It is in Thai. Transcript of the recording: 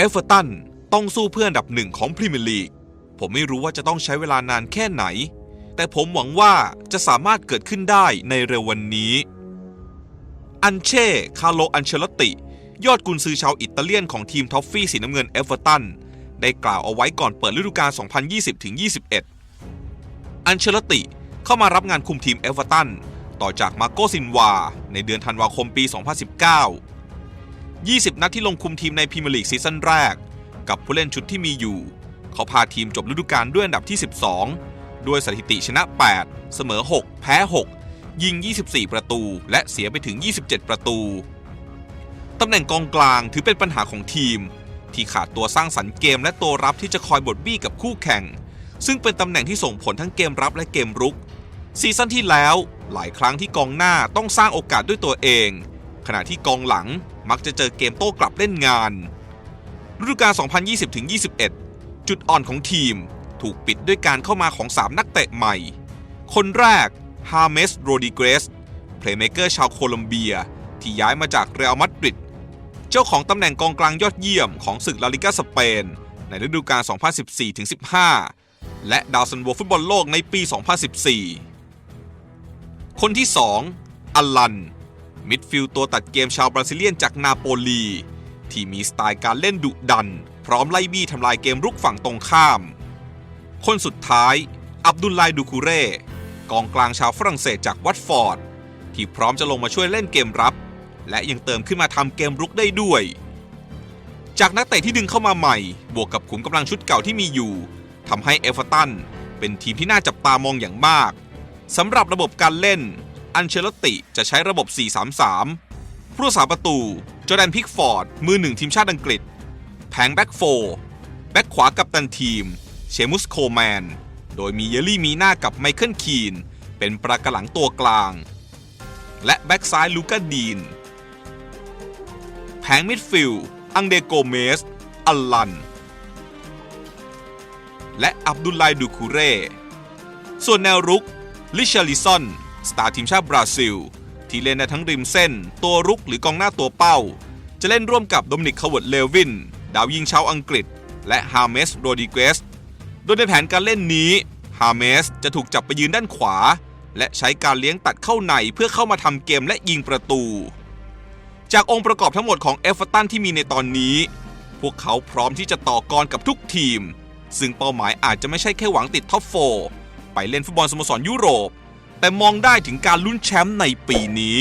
เอเวอร์ตันต้องสู้เพื่อนดับหนึ่งของพรีเมียร์ลีก ผมไม่รู้ว่าจะต้องใช้เวลานานแค่ไหน แต่ผมหวังว่าจะสามารถเกิดขึ้นได้ในเร็ววันนี้ อันเช่ คาร์โล อันเชลติ ยอดกุนซือชาวอิตาเลียนของทีมท็อฟฟี่สีน้ำเงินเอเวอร์ตัน ได้กล่าวเอาไว้ก่อนเปิดฤดูกาล 2020-21 อันเชลติเข้ามารับงานคุมทีมเอเวอร์ตันต่อจากมาโกซินวา ในเดือนธันวาคมปี 2019 20 นัดที่ลงคุมทีมในพรีเมียร์ลีกซีซั่นแรก กับผู้เล่นชุดที่มีอยู่ เขาพาทีมจบฤดูกาลด้วยอันดับที่ 12 ด้วยสถิติชนะ 8 เสมอ 6 แพ้ 6 ยิง 24 ประตู และเสียไปถึง 27 ประตู ตำแหน่งกองกลางถือเป็นปัญหาของทีม ที่ขาดตัวสร้างสรรค์เกมและตัวรับที่จะคอยบดบี้กับคู่แข่ง ซึ่งเป็นตำแหน่งที่ส่งผลทั้งเกมรับและเกมรุก ซีซั่นที่แล้วหลายครั้งที่กองหน้าต้องสร้างโอกาสด้วยตัวเอง ณะที่กองหลังมักจะเจอเกมโต้กลับเล่นงาน ฤดูกาล 2020-21 จุดอ่อนของทีมถูกปิดด้วยการเข้ามาของ 3 นักเตะใหม่ คนแรกฮาเมสโรดิเกรสเพลย์เมเกอร์ชาวโคลอมเบีย ที่ย้ายมาจากเรอัลมาดริดเจ้าของตำแหน่งกองกลางยอดเยี่ยมของศึกลาลิกาสเปน ในฤดูกาล 2014-15 และดาวซันโวฟุตบอลโลกในปี 2014 คนที่ 2 อัลลัน มิดฟิลด์ตัวตัดเกมชาวบราซิเลียนจากนาโปลี ที่มีสไตล์การเล่นดุดัน พร้อมไล่บี้ทำลายเกมรุกฝั่งตรงข้าม คนสุดท้าย อับดุลไลดูคูเร่กองกลางชาวฝรั่งเศสจากวัตฟอร์ด ที่พร้อมจะลงมาช่วยเล่นเกมรับ และยังเติมขึ้นมาทำเกมรุกได้ด้วย จากนักเตะที่ดึงเข้ามาใหม่ บวกกับขุมกำลังชุดเก่าที่มีอยู่ทำให้เอเวอร์ตันเป็นทีมที่น่าจับตามองอย่างมากสำหรับระบบการเล่น อันเชลติจะใช้ระบบ 4-3-3 ผู้รักษาประตู จอแดนพิกฟอร์ด มือหนึ่งทีมชาติอังกฤษ แผงแบ็กโฟร์แบ็กขวากับตันทีม เชมุสโคแมน โดยมีเยลลี่มีหน้ากับไมเคิลคีน เป็นประกหลังตัวกลาง และแบ็กซ้ายลูกาดีน แผงมิดฟิลด์อังเดโกเมส อัลลัน และอับดุลไลดูคูเร่ ส่วนแนวรุก ลิชาลิซอน สตาร์ทีมชาติบราซิล ที่เล่นได้ทั้งริมเส้น ตัวรุกหรือกองหน้าตัวเป้า จะเล่นร่วมกับโดมินิกคาร์เวิร์ดเลวิน ดาวยิงชาวอังกฤษ และฮาเมสโรดิเกสโดยในแผนการเล่นนี้ฮาเมสจะถูกจับไปยืนด้านขวา และใช้การเลี้ยงตัดเข้าในเพื่อเข้ามาทำเกมและยิงประตู จากองค์ประกอบทั้งหมดของเอฟเวอร์ตันที่มีในตอนนี้ พวกเขาพร้อมที่จะต่อกรกับทุกทีม ซึ่งเป้าหมายอาจจะไม่ใช่แค่หวังติดท็อปโฟไปเล่นฟุตบอลสโมสรยุโรป แต่มองได้ถึงการลุ้นแชมป์ในปีนี้